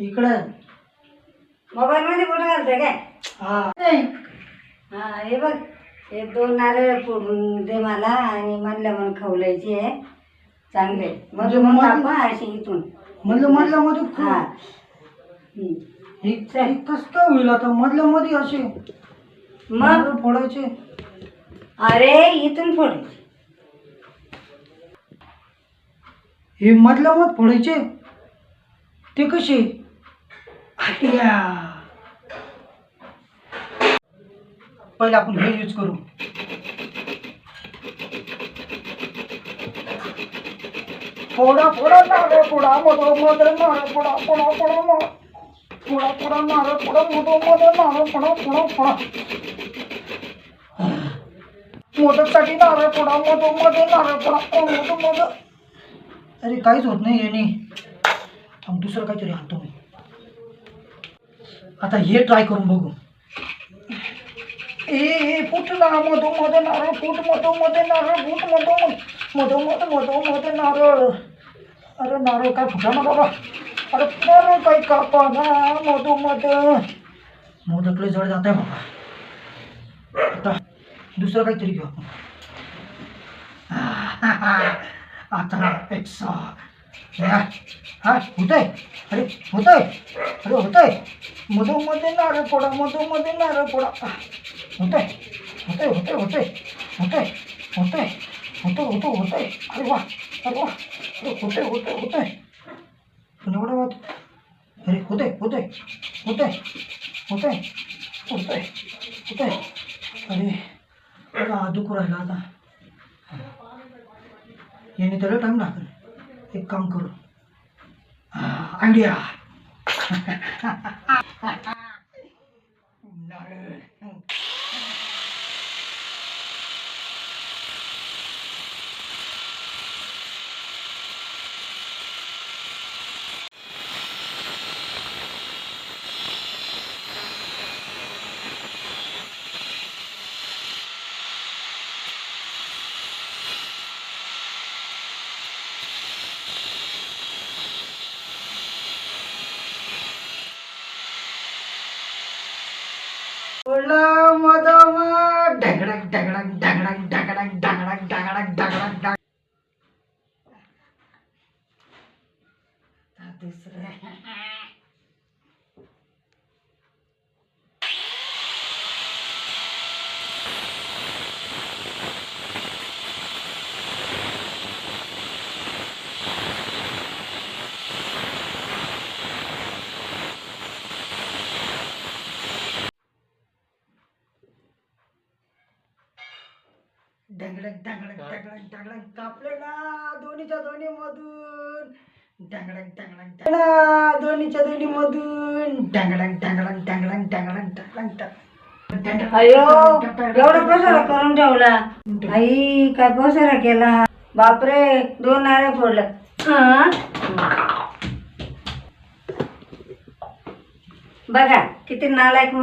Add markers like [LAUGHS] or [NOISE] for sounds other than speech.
इकडं. मोबाईल मध्ये फोटो घालतोय काय? हा. हा हे बघ. हे दोन नारळ फोडून दे मला आणि मधल्या म्हणून खवलायची आहे. चांगले. म्हणजे मधून मध- कापा अशी इथून. मधलं मधल्या मध्ये खूप- हा. हम्म. हे हे कसं काय होईल आता? मधल्या मध्ये असे मग? नारळ फोडायचे. अरे इथून फोडायची. हे मधल्या मध फोडायचे. ते कसे? या. पहिले आपण हे यूज करू. फोडा फोडा नारळ फोडा मधो मध्ये नारळ फोडा फोडा फोडा नारळ. फोडा फोडा नारळ फोडा मधो मध्ये नारळ फोडा फोडा फोडा. मोदकसाठी नारळ फोडा मधो मध्ये नारळ फोडा मधो मध्ये अरे काहीच होत नाही याने. दुसरं काहीतरी आणतो मी. आता हे ट्राय करून बघू. ए ए फुट ना मधो मध नारळ फुट मधो मध नारळ फुट मधो मधो मध मधो मध नारळ. अरे नारळ काय फुटा ना बाबा. अरे नारळ काय कापा ना मधो मध मोदकले जड जात आहे बाबा. आता दुसरं काहीतरी घेऊ आपण. [LAUGHS] आता एक्सा हा होतंय. अरे होतंय. अरे होतंय. मधोमध्ये नारळ फोडा मधोमध्ये नारळ फोडा. होतंय. होतंय होतंय होतंय. होतंय होतंय. होतं होतं होतंय. अरे वा अरे वा. अरे होतंय होतंय होतंय. पण एवढं वाट अरे होतंय होतंय. होतंय होतंय. होतंय होतंय. अरे अरे राहिला आता. याने त्याला टाईम लागेल. एक काम करू. आयडिया [LAUGHS] बोला मधोम ढगडक ढगडक ढगडक ढगडक ढगडक ढगडक ढगडक ढग दुसरं ढगडक ढगडक ढगडक ढगडक कापले ना दोन्हीच्या दोन्ही मधून ढगडक ढगडक. ढग- ना दोन्हीच्या दोन्ही मधून ढगडक ढगडक ढगडक ढगडक ढगडक. ढग अयो एवढा पसारा करून ठेवला. आई काय पसारा केला? बापरे दोन नारळ फोडलं. हं? बघा किती नालायक